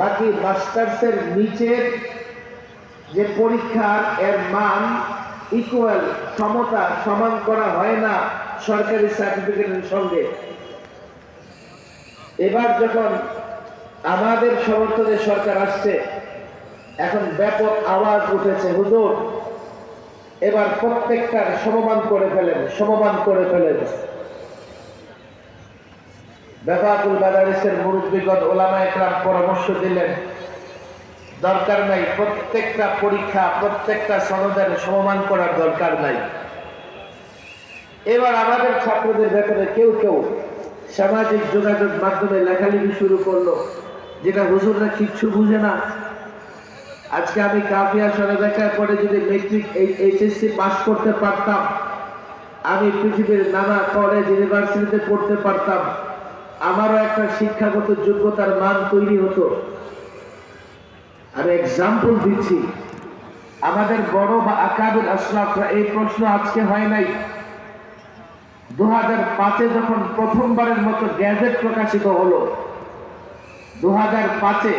বাকি মাস্টার্সের নিচের যে পরীক্ষার এর মান ইকুয়াল সমতা সমান করা হয় না সরকারি সার্টিফিকেটের সঙ্গে। এবার যখন আমাদের সমর্থনে সরকার আসছে, এখন ব্যাপক আওয়াজ উঠেছে, হুজুর, এবার প্রত্যেকটার সমমান করে ফেলেন, সমমান করে ফেলেন। বেফাকুল বাদারিসের মুরব্বীগণ ওলামা একরাম পরামর্শ দিলেন, দরকার নাই, প্রত্যেকটা পরীক্ষা, প্রত্যেকটা সনদের সমমান করার দরকার নাই। এবার আমাদের ছাত্রদের ভেতরে কেউ কেউ সামাজিক যোগাযোগ মাধ্যমে লেখালেখি শুরু করল, যেটা হুজুররা কিচ্ছু বুঝে না। আজকে আমি কাফিয়া সরবেকার পরে যদি মেট্রিক এইচএসসি পাস করতে পারতাম, আমি পৃথিবীর নানা কলেজ ইউনিভার্সিটিতে পড়তে পারতাম। আমারও একটা শিক্ষাগত যোগ্যতার মান তৈরি হতো। আমি এক্সাম্পল দিচ্ছি। আমাদের বড় বা আকাবের আশ্রাফরা এই প্রশ্ন আজকে হয় নাই। দু হাজার পাঁচে যখন প্রথমবারের মতো গ্যাজেট প্রকাশিত হলো দু হাজার পাঁচে